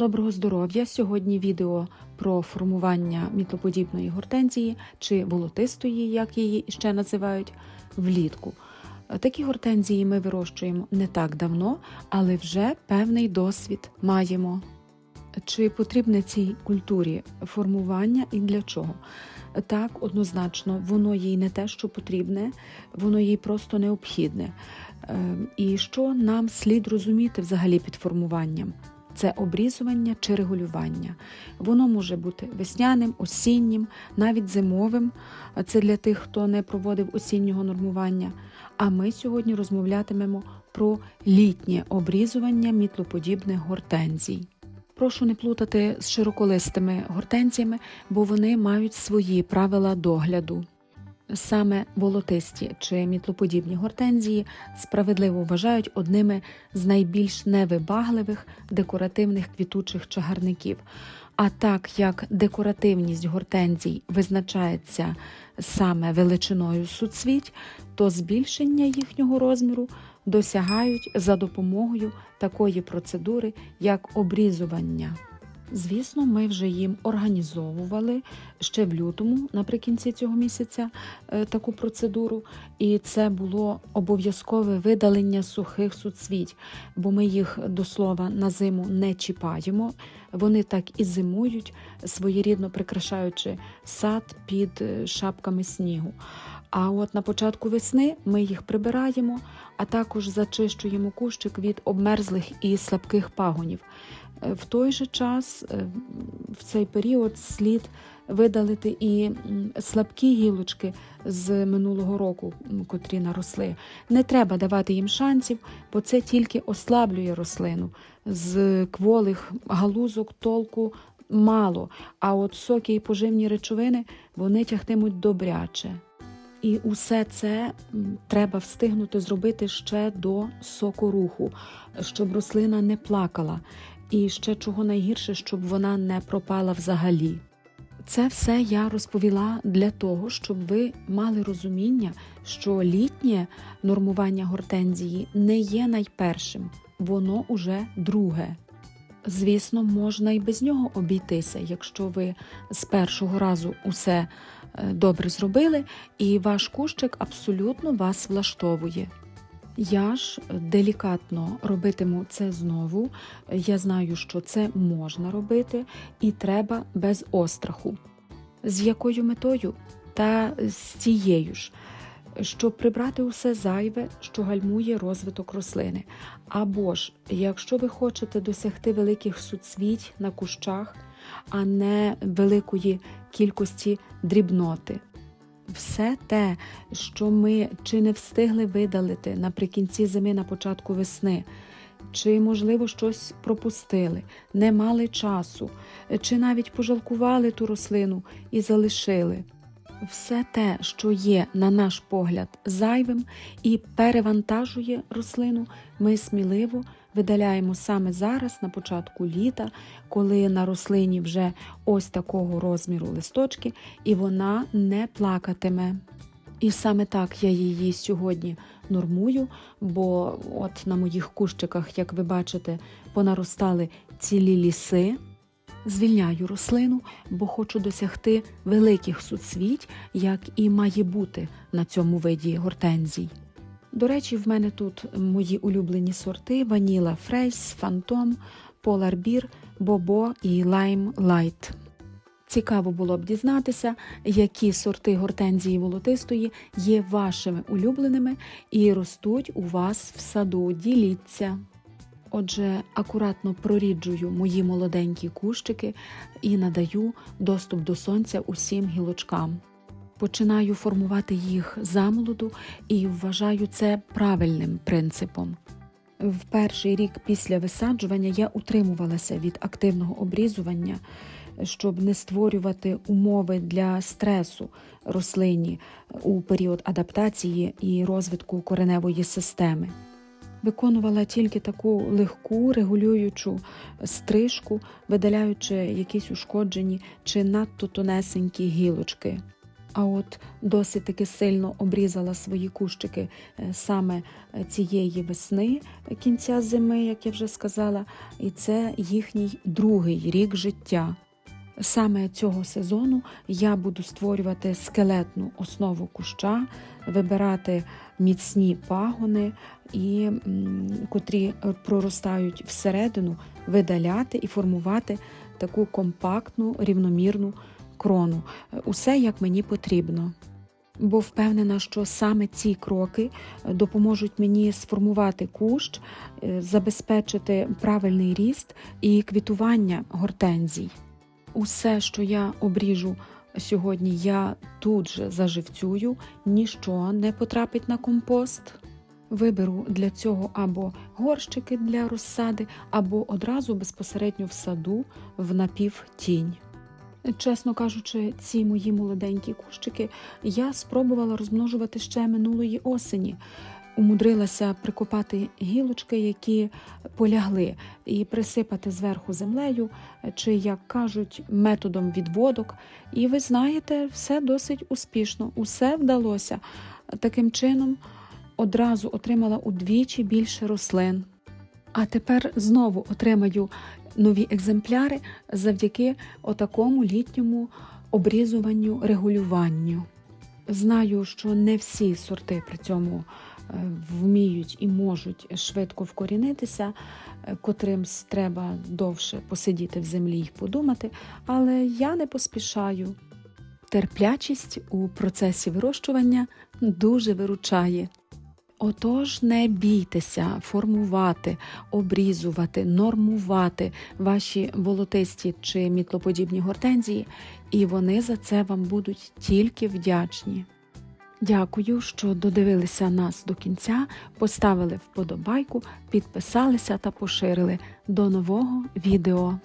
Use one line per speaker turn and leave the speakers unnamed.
Доброго здоров'я! Сьогодні відео про формування мітлоподібної гортензії чи волотистої, як її ще називають, влітку. Такі гортензії ми вирощуємо не так давно, але вже певний досвід маємо. Чи потрібне цій культурі формування і для чого? Так, однозначно, воно їй не те, що потрібне, воно їй просто необхідне. Ем, І що нам слід розуміти взагалі під формуванням? Це обрізування чи регулювання. Воно може бути весняним, осіннім, навіть зимовим. Це для тих, хто не проводив осіннього нормування. А ми сьогодні розмовлятимемо про літнє обрізування мітлоподібних гортензій. Прошу не плутати з широколистими гортензіями, бо вони мають свої правила догляду. Саме волотисті чи мітлоподібні гортензії справедливо вважають одними з найбільш невибагливих декоративних квітучих чагарників. А так як декоративність гортензій визначається саме величиною суцвіть, то збільшення їхнього розміру досягають за допомогою такої процедури, як обрізування. Звісно, ми вже їм організовували ще в лютому, наприкінці цього місяця, е, таку процедуру, і це було обов'язкове видалення сухих суцвіть, бо ми їх до слова на зиму не чіпаємо. Вони так і зимують, своєрідно прикрашаючи сад під е, шапками снігу. А от на початку весни ми їх прибираємо, а також зачищуємо кущик від обмерзлих і слабких пагонів. Е, В той же час, е, в цей період, слід видалити і слабкі гілочки з минулого року, котрі наросли. Не треба давати їм шансів, бо це тільки ослаблює рослину. З кволих галузок толку мало, а от соки і поживні речовини вони тягтимуть добряче. І усе це треба встигнути зробити ще до сокоруху, щоб рослина не плакала. І ще чого найгірше, щоб вона не пропала взагалі. Це все я розповіла для того, щоб ви мали розуміння, що літнє нормування гортензії не є найпершим, воно уже друге. Звісно, можна і без нього обійтися, якщо ви з першого разу усе е, добре зробили, і ваш кущик абсолютно вас влаштовує. Я ж делікатно робитиму це знову. Я знаю, що це можна робити, і треба без остраху. З якою метою? Та з цією ж, щоб прибрати усе зайве, що гальмує розвиток рослини. Або ж, якщо ви хочете досягти великих суцвіть на кущах, а не великої кількості дрібноти. Все те, що ми чи не встигли видалити наприкінці зими на початку весни, чи, можливо, щось пропустили, не мали часу, чи навіть пожалкували ту рослину і залишили. Все те, що є, на наш погляд, зайвим і перевантажує рослину, ми сміливо видаляємо саме зараз, на початку літа, коли на рослині вже ось такого розміру листочки, і вона не плакатиме. І саме так я її сьогодні нормую, бо от на моїх кущиках, як ви бачите, понаростали цілі ліси. Звільняю рослину, бо хочу досягти великих суцвіть, як і має бути на цьому виді гортензій. До речі, в мене тут мої улюблені сорти: Ваніла Фрейс, Фантом, Beer, Бобо і Lime Light. Цікаво було б дізнатися, які сорти гортензії волотистої є вашими улюбленими і ростуть у вас в саду. Діліться. Отже, акуратно проріджую мої молоденькі кущики і надаю доступ до сонця усім гілочкам. Починаю формувати їх замолоду і вважаю це правильним принципом. В перший рік після висаджування я утримувалася від активного обрізування, щоб не створювати умови для стресу рослині у період адаптації і розвитку кореневої системи. Виконувала тільки таку легку регулюючу стрижку, видаляючи якісь ушкоджені чи надто тонесенькі гілочки. А от досить таки сильно обрізала свої кущики е, саме цієї весни, кінця зими, як я вже сказала, і це їхній другий рік життя. Саме цього сезону я буду створювати скелетну основу куща, вибирати міцні пагони, і, котрі проростають всередину, видаляти і формувати таку компактну, рівномірну крону. Усе як мені потрібно. Бо впевнена, що саме ці кроки допоможуть мені сформувати кущ, е, забезпечити правильний ріст і квітування гортензій. Усе, що я обріжу сьогодні, я тут же заживцюю, ніщо не потрапить на компост. Виберу для цього або горщики для розсади, або одразу безпосередньо в саду в напівтінь. Чесно кажучи, ці мої молоденькі кущики я спробувала розмножувати ще минулої осені. Умудрилася прикопати гілочки, які полягли, і присипати зверху землею, чи, як кажуть, методом відводок. І ви знаєте, все досить успішно, усе вдалося. Таким чином одразу отримала удвічі більше рослин. А тепер знову отримаю нові екземпляри завдяки отакому літньому обрізуванню, регулюванню. Знаю, що не всі сорти при цьому е, вміють і можуть швидко вкорінитися, е, котрим треба довше посидіти в землі і подумати, але я не поспішаю. Терплячість у процесі вирощування дуже виручає. Отож, не бійтеся формувати, обрізувати, нормувати ваші волотисті чи мітлоподібні гортензії, і вони за це вам будуть тільки вдячні. Дякую, що додивилися нас до кінця, поставили вподобайку, підписалися та поширили. До нового відео!